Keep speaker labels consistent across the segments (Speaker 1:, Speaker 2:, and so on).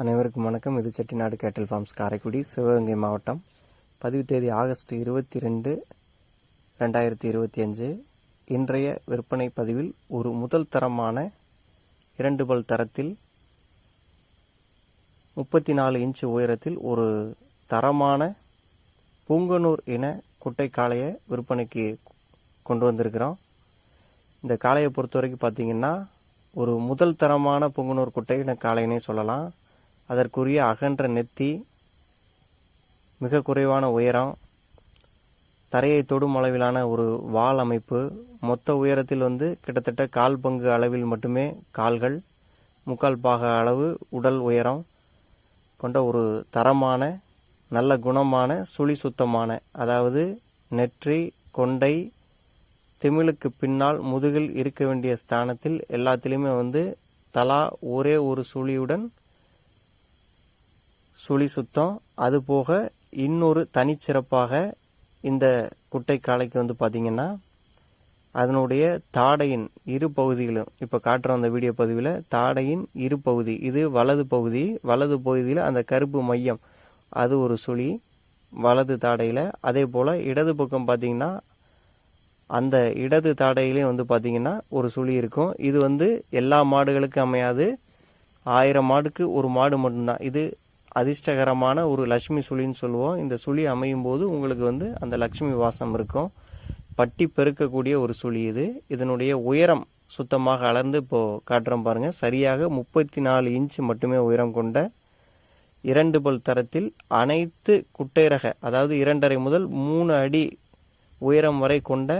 Speaker 1: அனைவருக்கும் வணக்கம். இது செட்டிநாடு கேட்டல் ஃபார்ம்ஸ் காரைக்குடி சிவகங்கை மாவட்டம். பதிவு தேதி ஆகஸ்ட் இருபத்தி ரெண்டு ரெண்டாயிரத்தி இருபத்தி அஞ்சு. இன்றைய விற்பனை பதிவில் ஒரு முதல் தரமான இரண்டு பல் தரத்தில் முப்பத்தி நாலு இன்ச்சு உயரத்தில் ஒரு தரமான பூங்கனூர் இன குட்டை காளையை விற்பனைக்கு கொண்டு வந்திருக்கிறோம். இந்த காளையை பொறுத்த வரைக்கும் பார்த்தீங்கன்னா ஒரு முதல் தரமான பொங்கனூர் குட்டை இன காளைன்னே சொல்லலாம். அதற்குரிய அகன்ற நெத்தி மிக குறைவான உயரம் தரையை தொடும் அளவிலான ஒரு வால் அமைப்பு மொத்த உயரத்தில் வந்து கிட்டத்தட்ட கால் பங்கு அளவில் மட்டுமே கால்கள் முக்கால் பாக அளவு உடல் உயரம் கொண்ட ஒரு தரமான நல்ல குணமான சுழி சுத்தமான அதாவது நெற்றி கொண்டை திமிழுக்கு பின்னால் முதுகில் இருக்க வேண்டிய ஸ்தானத்தில் எல்லாத்திலையுமே வந்து தலா ஒரே ஒரு சுழியுடன் சுழி சுத்தம். அது போக இன்னொரு தனிச்சிறப்பாக இந்த குட்டை காளைக்கு வந்து பார்த்தீங்கன்னா அதனுடைய தாடையின் இரு பகுதிகளும் இப்போ காட்டுற அந்த வீடியோ பதிவில் தாடையின் இரு பகுதி இது வலது பகுதி வலது பகுதியில் அந்த கருப்பு மையம் அது ஒரு சுழி வலது தாடையில். அதே போல் இடது பக்கம் பார்த்திங்கன்னா அந்த இடது தாடையிலையும் வந்து பார்த்திங்கன்னா ஒரு சுழி இருக்கும். இது வந்து எல்லா மாடுகளுக்கும் அமையாது. ஆயிரம் மாடுக்கு ஒரு மாடு மட்டும்தான். இது அதிர்ஷ்டகரமான ஒரு லட்சுமி சுழின்னு சொல்லுவோம். இந்த சுழி அமையும் போது உங்களுக்கு வந்து அந்த லட்சுமி வாசம் இருக்கும். பட்டி பெருக்கக்கூடிய ஒரு சுழி இது. இதனுடைய உயரம் சுத்தமாக அளந்து இப்போது காட்டுறோம் பாருங்கள் சரியாக முப்பத்தி நாலு இன்ச் மட்டுமே உயரம் கொண்ட இரண்டு பல் தரத்தில் அனைத்து குட்டை ரக அதாவது இரண்டரை முதல் மூணு அடி உயரம் வரை கொண்ட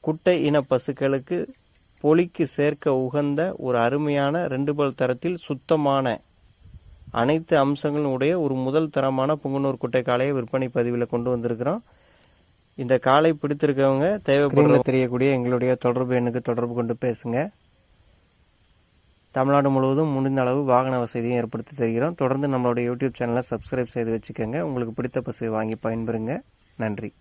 Speaker 1: குட்டை இன பசுக்களுக்கு பொலிக்கு சேர்க்க உகந்த ஒரு அருமையான ரெண்டு பல் தரத்தில் சுத்தமான அனைத்து அம்சங்களும் ஒரு முதல் தரமான புங்குனூர் குட்டை காளையை விற்பனை பதிவில் கொண்டு வந்திருக்கிறோம். இந்த காலை பிடித்திருக்கவங்க தேவைப்படுற தெரியக்கூடிய எங்களுடைய தொடர்பு எண்ணுக்கு தொடர்பு கொண்டு பேசுங்க. தமிழ்நாடு முழுவதும் முடிந்த அளவு வாகன வசதியும் ஏற்படுத்தி தருகிறோம். தொடர்ந்து நம்மளுடைய யூடியூப் சேனலை சப்ஸ்கிரைப் செய்து வச்சுக்கோங்க. உங்களுக்கு பிடித்த பசுவை வாங்கி பயன்பெறுங்க. நன்றி.